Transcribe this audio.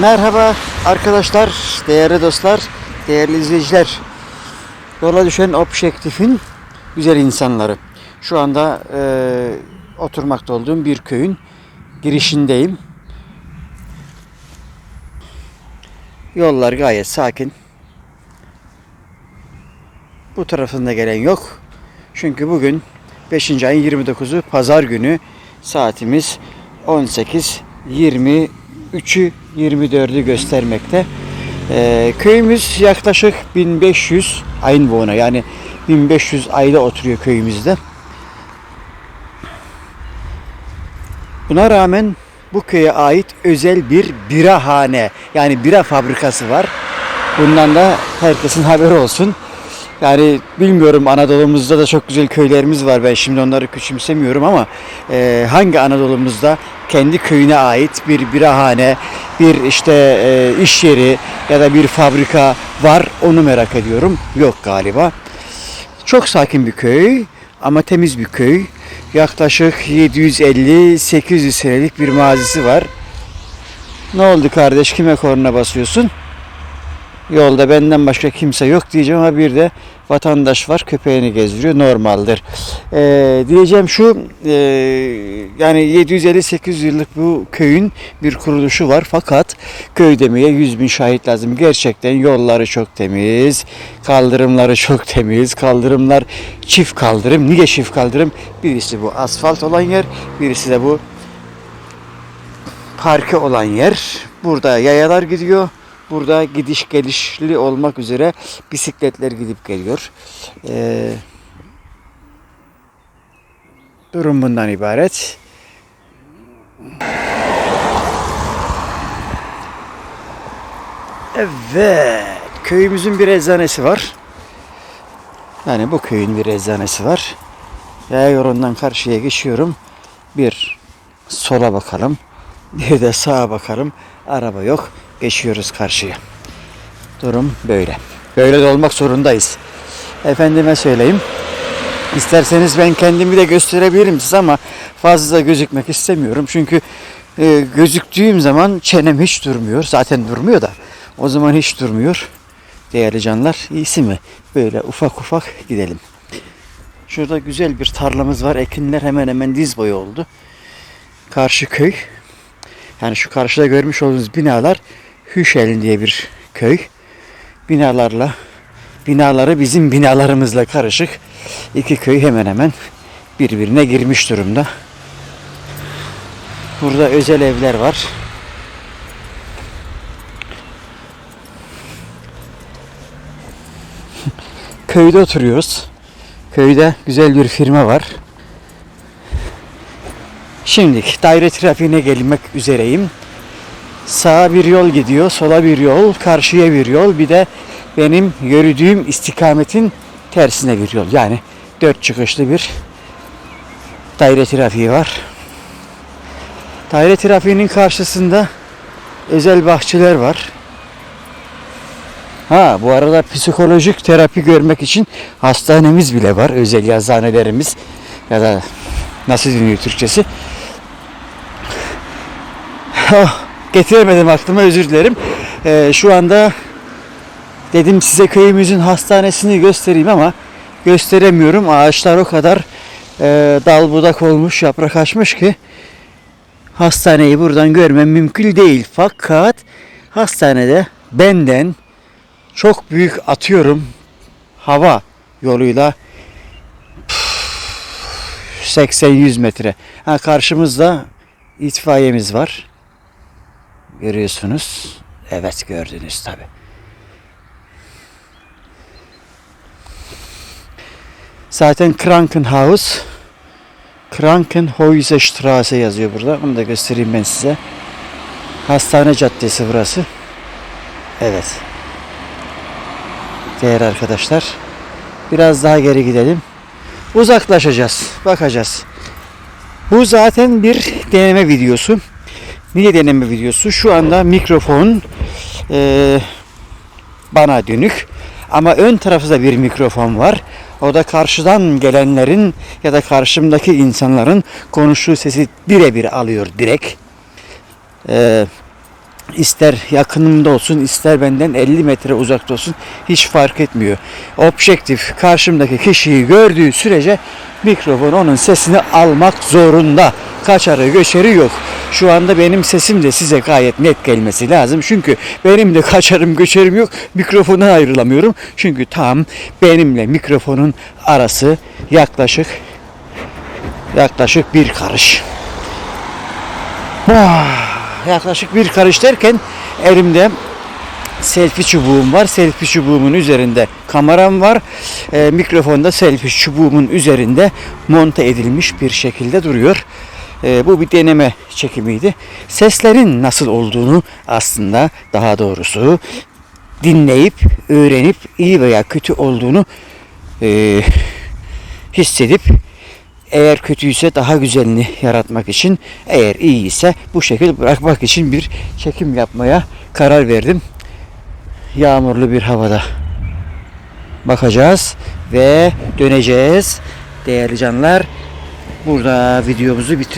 Merhaba arkadaşlar, değerli dostlar, değerli izleyiciler. Yola düşen objektifin güzel insanları. Şu anda e, oturmakta olduğum bir köyün girişindeyim. Yollar gayet sakin. Bu tarafında gelen yok. Çünkü bugün 5. ayın 29'u pazar günü saatimiz 18 23'ü 24'ü göstermekte. Ee, köyümüz yaklaşık 1500 ayın boğuna yani 1500 aile oturuyor köyümüzde. Buna rağmen bu köye ait özel bir birahane yani bira fabrikası var. Bundan da herkesin haberi olsun. Yani bilmiyorum Anadolu'muzda da çok güzel köylerimiz var. Ben şimdi onları küçümsemiyorum ama e, hangi Anadolu'muzda kendi köyüne ait bir birahane, bir işte e, iş yeri ya da bir fabrika var onu merak ediyorum. Yok galiba. Çok sakin bir köy ama temiz bir köy. Yaklaşık 750-800 senelik bir mazisi var. Ne oldu kardeş kime korna basıyorsun? Yolda benden başka kimse yok diyeceğim ama bir de vatandaş var köpeğini gezdiriyor normaldir. Ee, diyeceğim şu e, yani 750-800 yıllık bu köyün bir kuruluşu var fakat köy demeye 100 bin şahit lazım. Gerçekten yolları çok temiz, kaldırımları çok temiz, kaldırımlar çift kaldırım. Niye çift kaldırım? Birisi bu asfalt olan yer, birisi de bu parke olan yer. Burada yayalar gidiyor. Burada gidiş gelişli olmak üzere bisikletler gidip geliyor. Ee, durum bundan ibaret. Evet, köyümüzün bir eczanesi var. Yani bu köyün bir eczanesi var. Yaya yolundan karşıya geçiyorum. Bir sola bakalım. Bir de sağa bakalım. Araba yok. Geçiyoruz karşıya. Durum böyle. Böyle de olmak zorundayız. Efendime söyleyeyim. İsterseniz ben kendimi de gösterebilirim size ama fazla gözükmek istemiyorum. Çünkü e, gözüktüğüm zaman çenem hiç durmuyor. Zaten durmuyor da. O zaman hiç durmuyor. Değerli canlar iyisi mi? Böyle ufak ufak gidelim. Şurada güzel bir tarlamız var. Ekinler hemen hemen diz boyu oldu. Karşı köy. Yani şu karşıda görmüş olduğunuz binalar Hüşelin diye bir köy. Binalarla binaları bizim binalarımızla karışık. İki köy hemen hemen birbirine girmiş durumda. Burada özel evler var. Köyde oturuyoruz. Köyde güzel bir firma var. Şimdi daire trafiğine gelmek üzereyim. Sağa bir yol gidiyor, sola bir yol, karşıya bir yol, bir de benim yürüdüğüm istikametin tersine bir yol. Yani dört çıkışlı bir daire trafiği var. Daire trafiğinin karşısında özel bahçeler var. Ha bu arada psikolojik terapi görmek için hastanemiz bile var. Özel yazıhanelerimiz ya da nasıl deniyor Türkçesi? Oh, getiremedim aklıma özür dilerim. Ee, şu anda dedim size köyümüzün hastanesini göstereyim ama gösteremiyorum. Ağaçlar o kadar e, dal budak olmuş, yaprak açmış ki hastaneyi buradan görmem mümkün değil. Fakat hastanede benden çok büyük atıyorum hava yoluyla 80-100 metre. Ha, karşımızda itfaiyemiz var. Görüyorsunuz. Evet gördünüz tabi. Zaten Krankenhaus Krankenhäuser Straße yazıyor burada. Onu da göstereyim ben size. Hastane caddesi burası. Evet. Değerli arkadaşlar. Biraz daha geri gidelim. Uzaklaşacağız. Bakacağız. Bu zaten bir deneme videosu. Niye deneme videosu? Şu anda mikrofon e, bana dönük. Ama ön tarafta da bir mikrofon var. O da karşıdan gelenlerin ya da karşımdaki insanların konuştuğu sesi birebir alıyor direkt. E, ister yakınımda olsun ister benden 50 metre uzakta olsun hiç fark etmiyor. Objektif karşımdaki kişiyi gördüğü sürece mikrofon onun sesini almak zorunda. Kaçarı göçeri yok. Şu anda benim sesim de size gayet net gelmesi lazım. Çünkü benim de kaçarım göçerim yok. Mikrofondan ayrılamıyorum. Çünkü tam benimle mikrofonun arası yaklaşık yaklaşık bir karış. Vah! Yaklaşık bir karış derken elimde selfie çubuğum var. Selfie çubuğumun üzerinde kameram var. Ee, mikrofonda selfie çubuğumun üzerinde monte edilmiş bir şekilde duruyor. Ee, bu bir deneme çekimiydi. Seslerin nasıl olduğunu aslında daha doğrusu dinleyip öğrenip iyi veya kötü olduğunu e, hissedip eğer kötüyse daha güzelini yaratmak için, eğer iyi ise bu şekil bırakmak için bir çekim yapmaya karar verdim. Yağmurlu bir havada bakacağız ve döneceğiz. Değerli canlar, burada videomuzu bitir